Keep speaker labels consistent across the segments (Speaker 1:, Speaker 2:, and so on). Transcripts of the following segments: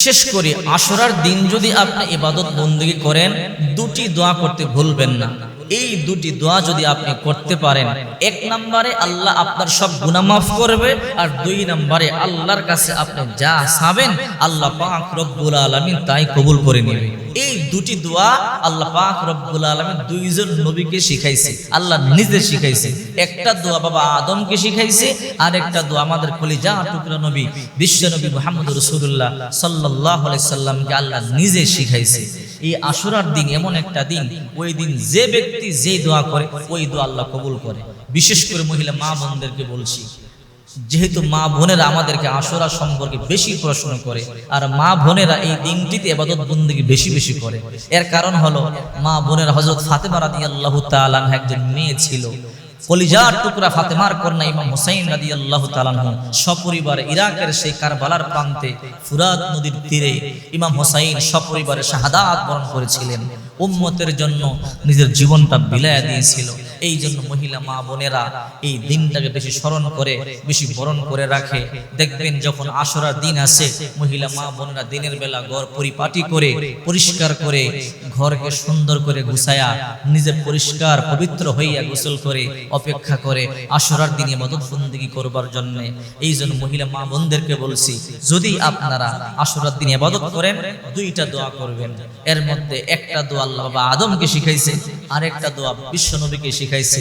Speaker 1: বিশেষ করে আসরার দিন যদি আপনি ইবাদত বন্দী করেন দুটি দোয়া করতে ভুলবেন না। এই দুটি দোয়া যদি আপনি করতে পারেন, এক নম্বরে আল্লাহ আপনার সব গুনাহ মাফ করবে আর দুই নম্বরে আল্লাহর কাছে আপনি যা চাবেন, আল্লাহ পাক রব্বুল আলামিন তাই কবুল করে নেবে। এই দুটি দোয়া আল্লাহ পাক রব্বুল আলামিন দুইজন নবীকে শিখাইছে, আল্লাহ নিজে শিখাইছে। একটা দোয়া বাবা আদমকে শিখাইছে আর একটা দোয়া আমাদের কলিজা টুকরা নবী, বিশ্ব নবী মুহাম্মদ রাসূলুল্লাহ সাল্লাল্লাহু আলাইহি সাল্লামকে আল্লাহ নিজে শিখাইছে। এই আশুরার দিন এমন একটা দিন, ওই দিন যে ব্যক্তি যে দোয়া করে, ওই দোয়া আল্লাহ কবুল করে। বিশেষ করে মহিলা মা বোনদেরকে বলছি, যেহেতু মা বোনেরা আমাদেরকে আশুরা সম্পর্কে বেশি প্রশ্ন করে, আর মা বোনেরা এই দিনটিতে এবাদত বন্দিকে বেশি বেশি করে। এর কারণ হলো, মা বোনের হজরত ফাতেমা রাদিয়াল্লাহু তাআলা একজন মেয়ে ছিল। কলিজার টুকরা ফাতেমার কন্যা ইমাম হোসাইন রাদি আল্লাহ তালানহু সপরিবারে ইরাকের সেই কারবালার প্রান্তে ফুরাত নদীর তীরে ইমাম হোসাইন সপরিবারে শাহাদাত বরণ করেছিলেন। উম্মতের জন্য নিজের জীবনটা বিলায় দিয়েছিল। এই জন্য মহিলা মা বোনেরা এই দিনটাকে বেশি স্মরণ করে, বেশি বরণ করে রাখে। দেখবেন যখন আশরার দিন আসে, মহিলা মা বোনেরা দিনের বেলা ঘর পরিপাটি করে, পরিষ্কার করে, ঘরকে সুন্দর করে গুছায়া, নিজে পরিষ্কার, পবিত্র হইয়া গোসল করে, অপেক্ষা করে আসরার দিনে মদত বন্দিগি করবার জন্য। এই জন্য মহিলা মা বোনদেরকে বলছি, যদি আপনারা আসরার দিনে ইবাদত করেন, দুইটা দোয়া করবেন। এর মধ্যে একটা দোয়া আল্লাহ বাবা আদমকে শিখাইছে। আর একটা দোয়া বিশ্ব নবীকে শিখাইছে।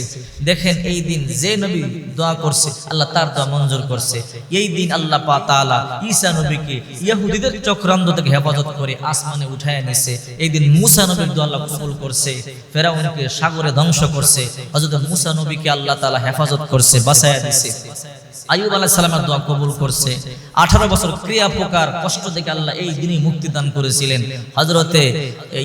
Speaker 1: দেখেন এই দিন যে নবী দোয়া করছে, আল্লাহ তার দোয়া মঞ্জুর করছে। এই দিন আল্লাহ পা তাআলা ঈসা নবীকে ইয়াহুদিদের চক্রান্ত থেকে হেফাজত করে আসমানে উঠায় নিছে। এই দিন মুসা নবীর দোয়া আল্লাহ কবুল করছে, ফেরাউনকে সাগরে ধ্বংস করছে। হযরত মুসা নবীকে আল্লাহ তালা হেফাজত করছে, বাঁচায়া দিছে। আইয়ুব আলাইহিস সালামের দোয়া কবুল করছে। 18 বছর ক্রিয়া প্রকার কষ্ট থেকে আল্লাহ এই দিনই মুক্তি দান করেছিলেন। হযরতে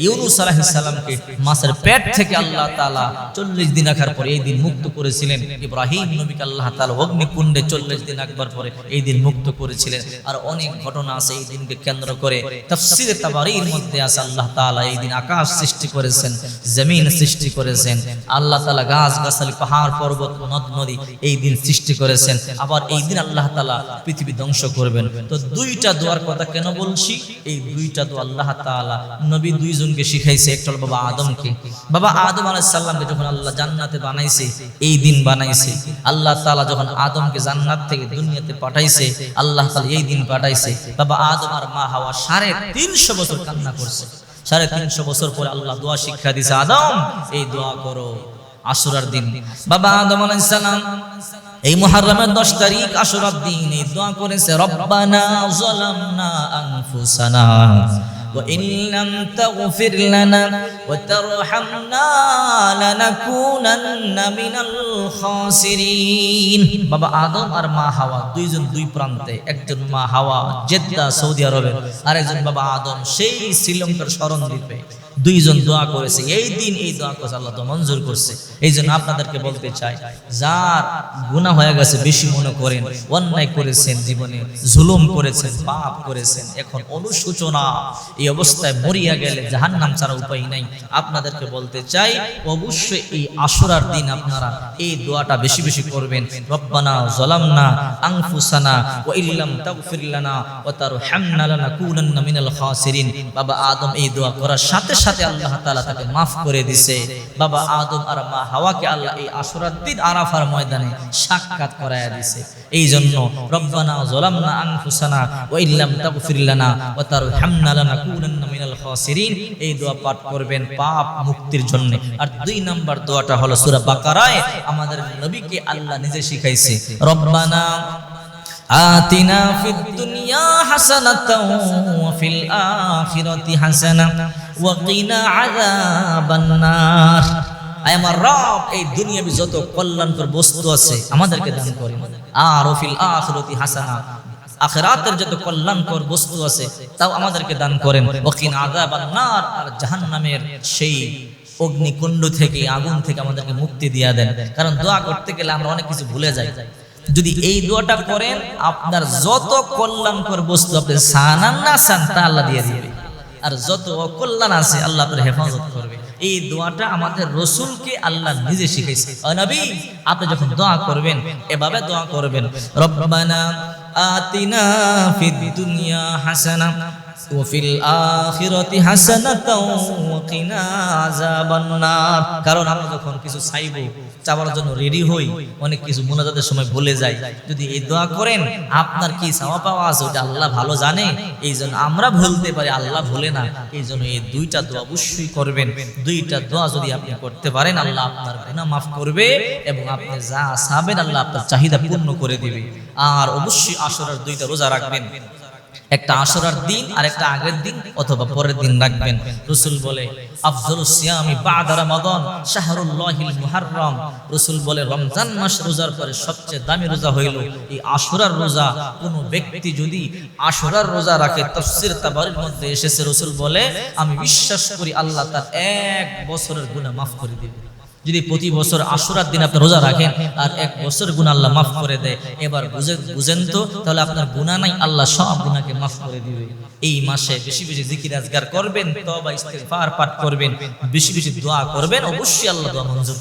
Speaker 1: ইউনূস আলাইহিস সালামকে মাছের পেট থেকে আল্লাহ তাআলা 40 দিন রাখার পরে এই দিন মুক্ত করেছিলেন। ইব্রাহিম নবীকে আল্লাহ তাআলা অগ্নিকুণ্ডে 40 দিন রাখবার পরে এই দিন মুক্ত করেছিলেন। আর অনেক ঘটনা আছে এই দিনকে কেন্দ্র করে। তাফসীরে তাবারির মধ্যে আছে আল্লাহ তাআলা এই দিন আকাশ সৃষ্টি করেছেন, জমিন সৃষ্টি করেছেন, আল্লাহ তাআলা গাছ গাছালি পাহাড়, পর্বত, নদ, নদী এই দিন সৃষ্টি করেছেন। আবার এই দিন আল্লাহ তাআলা পৃথিবী ধ্বংস করবেন। তো দুইটা দোয়ার কথা কেন বলছি? এই দুইটা দোয়া আল্লাহ তাআলা নবী দুইজনকে শিখাইছে, একটা বাবা আদমকে। বাবা আদম আলাইহিস সালামকে যখন আল্লাহ জান্নাতে বানাইছে, এই দিন বানাইছে। আল্লাহ তাআলা যখন আদমকে জান্নাত থেকে দুনিয়াতে পাঠাইছে, আল্লাহ তাআলা এই দিন পাঠাইছে। বাবা আদম আর মা হাওয়া সাড়ে তিনশো বছর কান্না করছে। সাড়ে তিনশো বছর পরে আল্লাহ দোয়া শিক্ষা দিছে, আদম, এই দোয়া করো। আশুরার দিন বাবা আদম আলাইহিস সালাম এই মুহররমের 10 তারিখ আশুরার দিন এই দোয়া করেছে রব্বানা যালামনা আনফুসানা وإن لم تغفر لنا وترحمنا لنكونن من الخاسرين বাবা আদম আর মা হাওয়া দুইজন দুই প্রান্তে একজন মা হাওয়া জেদ্দা সৌদি আরবে আর একজন বাবা আদম সেই শ্রীলঙ্কার স্মরণ দ্বীপে দুইজন দোয়া করেছে। এই দিন এই দোয়া করেছে, আল্লাহ তো মঞ্জুর করছে। এই জন্য আপনাদেরকে বলতে চাই, যার গুণা হয়ে গেছে বেশি মনে করেন, অন্যায় করেছেন জীবনে, জুলুম করেছেন, পাপ করেছেন, এখন অনুশোচনা, এই অবস্থায় মরিয়া গেলে জাহান নাম ছাড়া উপায় নাই। আপনাদেরকে বলতে চাই, অবশ্যই এই আশুরার দিন আপনারা এই দোয়াটা বেশি বেশি করবেন। রব্বানা জলামনা আনফুসানা ও ইল্লাম তাগফির লানা ওয়া তারহামনা লানাকুনান্না মিনাল খাসিরিন। বাবা আদম এই দোয়া করার সাথে সাথে আল্লাহ তাআলা তাকে maaf করে দিছে। বাবা আদম আর মা হাওয়াকে আল্লাহ এই আশুরার দিন আরাফার ময়দানে সাক্ষাৎ করায়া দিছে। এই জন্য রব্বানা যালামনা আনফুসানা ওয়া ইল্লাম তাগফির লানা ওয়া তারহামনা লানাকুনান্না মিনাল খাসিরিন। এই দোয়া পাঠ করবেন পাপ মুক্তির জন্য। আর দুই নাম্বার দোয়াটা হলো সূরা বাকারায়, আমাদের নবীকে আল্লাহ নিজে শিখাইছে। রব্বানা আছে আমাদেরকে দান করে আর ওফিল আখিরাতি হাসানা, আখেরাতের যত কল্যাণকর বস্তু আছে তাও আমাদেরকে দান করেন। ওকিন আযাবান নার আর জাহান্নামের সেই অগ্নিকুণ্ড থেকে, আগুন থেকে আমাদেরকে মুক্তি দিয়া দেন। কারণ দোয়া করতে গেলে আমরা অনেক কিছু ভুলে যাই। যদি এই দোয়াটা করেন, আপনার যত কল্যাণকর বস্তু আপনি সানান না সান, তা আল্লাহ দিয়ে দিবে। আর যত অকল্যাণ আছে, আল্লাহ আপনার হেফাজত করবে। এই দোয়াটা আমাদের রসুলকে আল্লাহ নিজে শিখাইছে। নবী, আপনি যখন দোয়া করবেন, এভাবে দোয়া করবেন। রব্বানা আতিনা ফিদ দুনিয়া হাসানা কারণ আমরা যখন কিছু চাইব, চাওয়ার জন্য রেডি হই, অনেক কিছু মুনাজাতের সময় ভুলে যাই। যদি এই দোয়া করেন, আপনার কি চাওয়া পাওয়া আছে? ওটা আল্লাহ ভালো জানে। এই জন্য আমরা ভুলতে পারি, আল্লাহ ভুলে না। এই জন্য এই দুইটা দোয়া অবশ্যই করবেন। দুইটা দোয়া যদি আপনি করতে পারেন, আল্লাহ আপনার গুনাহ মাফ করবে এবং আপনি যা চাবেন, আল্লাহ আপনার চাহিদা পূর্ণ করে দিবে। আর অবশ্যই আসরার দুইটা রোজা রাখবেন। একটা আসরার দিন আর একটা আগের দিন অথবা পরের দিন রাখবেন। রসুল বলে, আফজল সিয়ামি বাদা রমাদান, শাহরুল্লাহিল রসুল বলে, রমজান মাস রোজার পরে সবচেয়ে দামি রোজা হইল এই রোজা। কোন ব্যক্তি যদি আশুরার রোজা রাখে, তাফসির তাবারের মধ্যে এসেছে। রসুল বলে, আমি বিশ্বাস করি আল্লাহ তার এক বছরের গুনাহ মাফ করে দিবে যদি প্রতি বছর আশুরার দিন আপনি রোজা রাখেন আর এক বছর গুণ আল্লাহ মাফ করে দেয়, এবার বুঝে বুঝেন তো, তাহলে আপনার গুণা নাই, আল্লাহ সব গুণাকে মাফ করে দিবে এই মাসে বেশি বেশি জিকির আজগার করবেন তবা ইস্তেফার পাঠ করবেন, বেশি বেশি দোয়া করবেন, অবশ্যই আল্লাহ দোয়া মঞ্জুর।